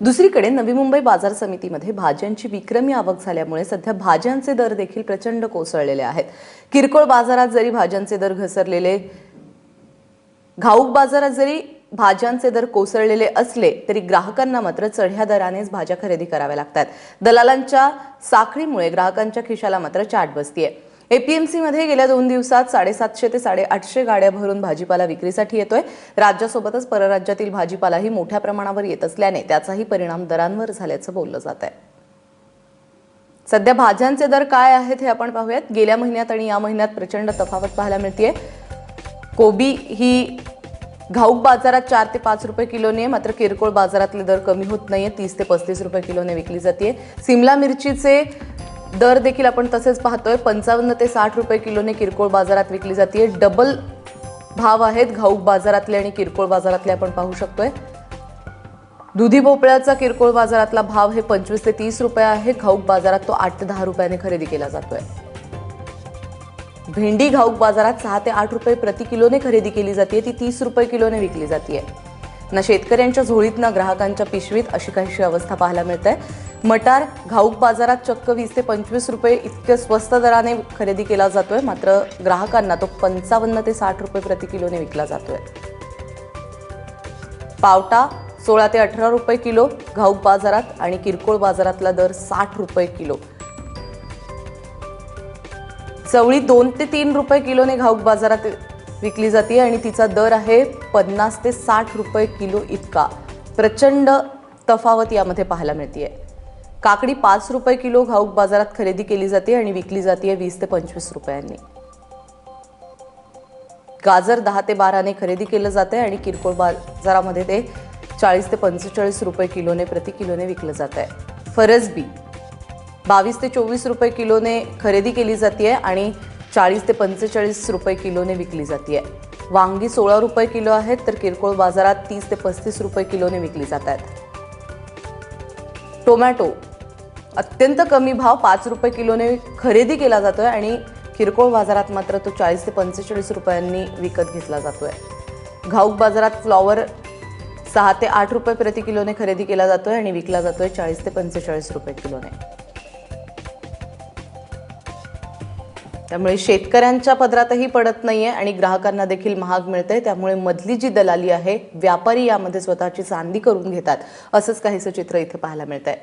दुसरीकडे नवी मुंबई बाजार समितीमध्ये भाज्यांची विक्रमी आवक झाल्यामुळे सध्या भाज्यांचे दर देखील प्रचंड कोसळलेले आहेत. किरकोळ बाजारात जरी भाज्यांचे दर घसरलेले घाऊक बाजारात जरी भाज्यांचे दर कोसळलेले असले तरी ग्राहकांना मात्र चढ्या दरानेच भाज्या खरेदी कराव्या लागतात. दलालांच्या साखळीमुळे ग्राहकांच्या खिशाला मात्र चाट बसतीये. एपीएमसीमध्ये गेल्या दोन दिवसात साडेसातशे ते साडेआठशे गाड्या भरून भाजीपाला विक्रीसाठी येतोय. राज्यासोबतच परराज्यातील भाजीपालाही मोठ्या प्रमाणावर येत असल्याने त्याचाही परिणाम दरांवर झाल्याचं बोललं जात आहे. सध्या भाज्यांचे दर काय आहेत हे आपण पाहूयात. गेल्या महिन्यात आणि या महिन्यात प्रचंड तफावत पाहायला मिळते कोबी ही घाऊक बाजारात चार ते पाच रुपये किलोने मात्र किरकोळ बाजारातले दर कमी होत नाहीये तीस ते पस्तीस रुपये किलोने विकली जाते सिमला मिरचीचे दर देखील आपण तसेच पाहतोय पंचावन्न ते साठ रुपये किलोने किरकोळ बाजारात विकली जाते डबल भाव आहेत घाऊक बाजारातले आणि किरकोळ बाजारातले आपण पाहू शकतोय. दुधी भोपळ्याचा किरकोळ बाजारातला भाव हे पंचवीस ते तीस रुपये आहे. घाऊक बाजारात तो आठ ते दहा रुपयाने खरेदी केला जातोय. भेंडी घाऊक बाजारात सहा ते आठ रुपये प्रति किलोने खरेदी केली जाते ती तीस रुपये किलोने विकली जाते ना शेतकऱ्यांच्या झोळीत ना ग्राहकांच्या पिशवीत अशी काहीशी अवस्था पाहायला मिळते. मटार घाऊक बाजारात चक्क वीस ते पंचवीस रुपये इतके स्वस्त दराने खरेदी केला जातोय. मात्र ग्राहकांना तो पंचावन्न ते साठ रुपये प्रति किलोने विकला जातोय. पावटा सोळा ते अठरा रुपये किलो घाऊक बाजारात आणि किरकोळ बाजारातला दर साठ रुपये किलो. चवळी दोन ते तीन रुपये किलोने घाऊक बाजारात विकली जाते आणि तिचा दर आहे पन्नास ते साठ रुपये किलो इतका. प्रचंड तफावत यामध्ये पाहायला मिळते काकडी पाच रुपये किलो घाऊक बाजारात खरेदी केली जाते आणि विकली जाते वीस ते पंचवीस रुपयांनी. गाजर दहा ते बाराने खरेदी केलं जाते आणि किरकोळ बाजारामध्ये ते चाळीस ते पंचेचाळीस रुपये किलोने प्रति किलोने विकलं जात आहे फरसबी बावीस ते चोवीस रुपये किलोने खरेदी केली जाते आणि चाळीस ते पंचेचाळीस रुपये किलोने विकली जाते आहे वांगी सोळा रुपये किलो आहेत तर किरकोळ बाजारात तीस ते पस्तीस रुपये किलोने विकली जात आहेत टोमॅटो अत्यंत कमी भाव पाच रुपये किलोने खरेदी केला जातोय आणि किरकोळ बाजारात मात्र तो चाळीस ते पंचेचाळीस रुपयांनी विकत घेतला जातोय. घाऊक बाजारात फ्लॉवर सहा ते आठ रुपये प्रति किलोने खरेदी केला जातोय आणि विकला जातोय चाळीस ते पंचेचाळीस रुपये किलोने. त्यामुळे शेतकऱ्यांच्या पदरातही पडत नाहीये आणि ग्राहकांना देखील महाग मिळते त्यामुळे मधली जी दलाली आहे व्यापारी यामध्ये स्वतःची चांदी करून घेतात. असंच काहीसं चित्र इथे पाहायला मिळतंय.